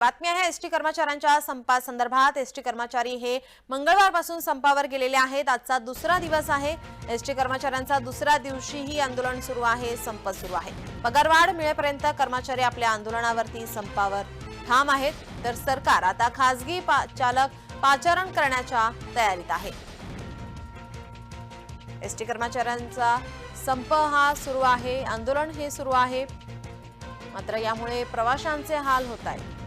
बातमी आहे एसटी कर्मचाऱ्यांच्या संपासंदर्भात एसटी कर्मचारी हे मंगळवारपासून संपावर गेलेले आहेत. आजचा दुसरा दिवस आहे. एसटी कर्मचाऱ्यांचा दुसऱ्या दिवशीही आंदोलन सुरू आहे संप सुरू आहे. पगारवाढ मिळेपर्यंत कर्मचारी आपल्या आंदोलनावरती संपावर ठाम आहेत. तर सरकार आता खासगी पा- चालक पाचारण करण्याच्या तयारीत आहे. एसटी कर्मचाऱ्यांचा संप हा सुरू आहे आंदोलन हे सुरू आहे. मात्र यामुळे प्रवाशांचे हाल होत आहेत.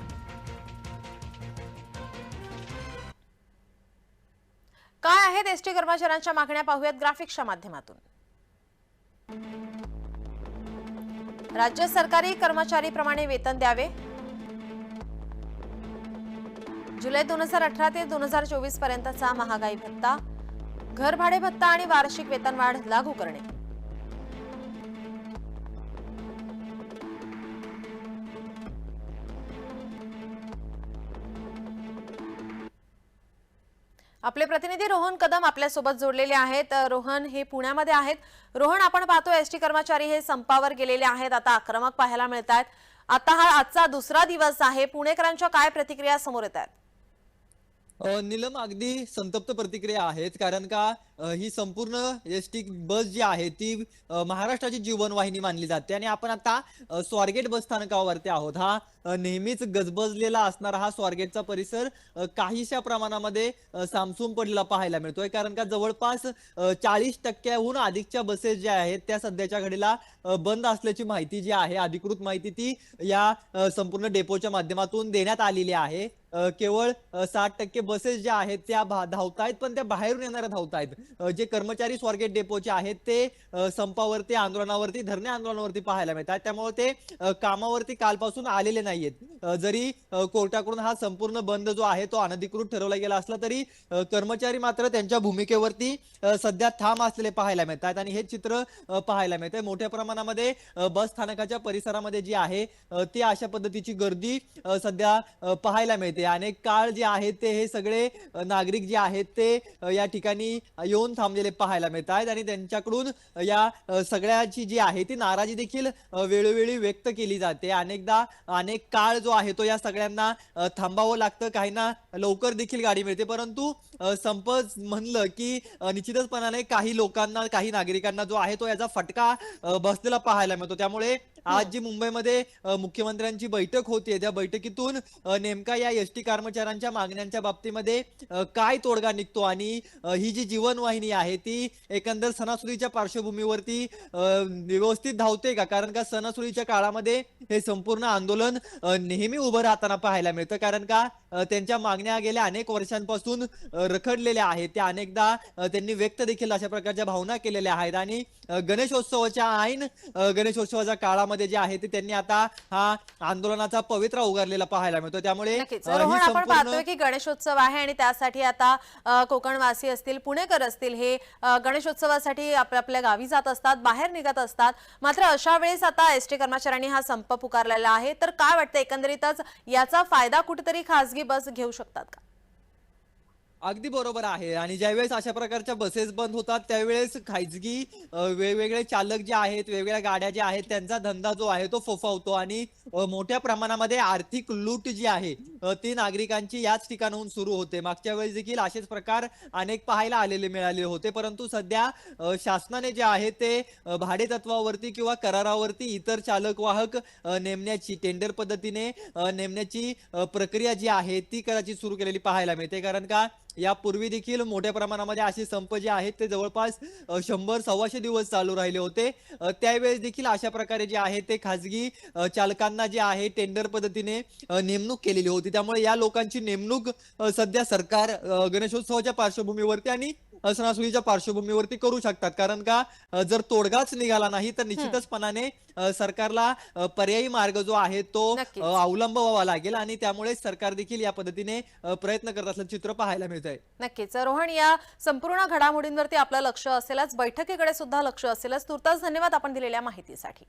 काय आहेत एसटी कर्मचाऱ्यांच्या मागण्या पाहूयात ग्राफिक्सच्या माध्यमातून. राज्य सरकारी कर्मचारीप्रमाणे वेतन द्यावे. जुलै दोन हजार अठरा ते दोन हजार चोवीस पर्यंतचा महागाई भत्ता. घर भाडे भत्ता आणि वार्षिक वेतनवाढ लागू करणे. आपले प्रतिनिधी रोहन कदम आपल्यासोबत जोडलेले आहेत. रोहन हे पुण्यामध्ये आहेत. रोहन आपण पाहतो एसटी कर्मचारी हे संपावर गेलेले आहेत. आता आक्रमक पाहायला मिळत आहेत आता हा आजचा दुसरा दिवस आहे. पुणेकरांच्या काय प्रतिक्रिया समोर येत आहेत नीलम अगदी संतप्त प्रतिक्रिया आहेत कारण का ही संपूर्ण एस टी बस जी आहे ती महाराष्ट्राची जीवनवाहिनी मानली जाते. आणि आपण आता स्वारगेट बस स्थानकावरती आहोत. हा नेहमीच गजबजलेला असणारा हा स्वारगेटचा परिसर काहीशा प्रमाणामध्ये सामसून सामसूम पडलेला पाहायला मिळतोय. कारण का जवळपास चाळीस टक्क्याहून अधिकच्या बसेस ज्या आहेत त्या सध्याच्या घडीला बंद असल्याची माहिती जी आहे अधिकृत माहिती ती या संपूर्ण डेपोच्या माध्यमातून देण्यात आलेली आहे. केवळ साठ टक्के बसेस ज्या आहेत त्या धावत धावतायत पण त्या बाहेरून येणाऱ्या धावतायत. आहेत जे कर्मचारी स्वारगेट डेपोचे आहेत ते संपावरती आंदोलनावरती धरणे आंदोलनावरती पाहायला मिळतात. त्यामुळे ते कामावरती कालपासून आलेले नाहीयेत. जरी कोर्टाकडून हा संपूर्ण बंद जो आहे तो अनधिकृत ठरवला गेला असला तरी कर्मचारी मात्र त्यांच्या भूमिकेवरती सध्या थांब असलेले पाहायला मिळतात. आणि हे चित्र पाहायला मिळतंय. मोठ्या प्रमाणामध्ये बस स्थानकाच्या परिसरामध्ये जी आहे ती अशा पद्धतीची गर्दी सध्या पाहायला मिळते. अनेक काळ जे आहेत ते हे सगळे नागरिक जे आहेत ते या ठिकाणी येऊन थांबलेले पाहायला मिळत आहेत आणि त्यांच्याकडून या सगळ्याची जी आहे ती नाराजी देखील वेळोवेळी व्यक्त केली जाते. अनेकदा अनेक काळ जो आहे तो या सगळ्यांना थांबावं लागतं. काहींना लवकर देखील गाडी मिळते. परंतु संप म्हणलं की निश्चितचपणाने काही लोकांना काही नागरिकांना जो आहे तो याचा फटका बसलेला पाहायला मिळतो. त्यामुळे आज जी मुंबईमध्ये मुख्यमंत्र्यांची बैठक होतीये त्या बैठकीतून नेमका या एस टी कर्मचाऱ्यांच्या मागण्यांच्या बाबतीमध्ये काय तोडगा निघतो? आणि ही जी जीवनवाहिनी आहे ती एकंदर सणासुदीच्या पार्श्वभूमीवरती व्यवस्थित धावते का? कारण का सणासुदीच्या काळामध्ये हे संपूर्ण आंदोलन नेहमी उभं राहताना पाहायला मिळतं. कारण का? त्यांच्या मागण्या गेल्या अनेक वर्षांपासून रखडलेल्या आहेत. त्या अनेकदा त्यांनी व्यक्त देखील अशा प्रकारच्या भावना केलेल्या आहेत. आणि गणेशोत्सवाच्या ऐन गणेशोत्सवाच्या काळामध्ये जे आहे ते त्यांनी आता हा आंदोलनाचा पवित्रा उगारलेला पाहायला मिळतो. त्यामुळे आपण पाहतोय की गणेशोत्सव आहे आणि त्यासाठी आता कोकणवासी असतील पुणेकर असतील हे गणेशोत्सवासाठी आपल्या आपल्या गावी जात असतात बाहेर निघत असतात. मात्र अशा वेळेस आता एसटी कर्मचाऱ्यांनी हा संप पुकारलेला आहे. तर काय वाटतं एकंदरीतच याचा फायदा कुठेतरी खासगी बस घेऊ शकतात का? अगदी बरोबर आहे. आणि ज्यावेळेस अशा प्रकारच्या बसेस बंद होतात त्यावेळेस खाजगी वेगवेगळे चालक जे आहेत वेगवेगळ्या गाड्या ज्या आहेत त्यांचा धंदा जो आहे तो फोफावतो. आणि मोठ्या प्रमाणामध्ये आर्थिक लूट जी आहे ती नागरिकांची याच ठिकाणाहून सुरू होते. मागच्या वेळेस देखील असेच प्रकार अनेक पाहायला आलेले मिळाले होते. परंतु सध्या शासनाने जे आहे ते अ, भाडे तत्वावरती किंवा करारावरती इतर चालक वाहक नेमण्याची टेंडर पद्धतीने नेमण्याची प्रक्रिया जी आहे ती करायची सुरू केलेली पाहायला मिळते. कारण का यापूर्वी देखील मोठ्या प्रमाणामध्ये असे संप जे आहेत ते जवळपास शंभर सव्वाशे दिवस चालू राहिले होते. त्यावेळेस देखील अशा प्रकारे जे आहे ते खाजगी चालकांना जे आहे टेंडर पद्धतीने नेमणूक केलेली होती. त्यामुळे या लोकांची नेमणूक सध्या सरकार गणेशोत्सवाच्या पार्श्वभूमीवरती आणि सणासुदीच्या पार्श्वभूमीवरती करू शकतात. कारण का जर तोडगाच निघाला नाही तर निश्चितचपणाने सरकारला पर्यायी मार्ग जो आहे तो नक्कीच. अ, अवलंबावा लागेल आणि त्यामुळे सरकार देखील या पद्धतीने प्रयत्न करत असल्याचं चित्र पाहायला मिळत आहे नक्कीच. रोहन या संपूर्ण घडामोडींवरती आपलं लक्ष असेलच बैठकीकडे सुद्धा लक्ष असेलच. तुर्तास धन्यवाद आपण दिलेल्या माहितीसाठी.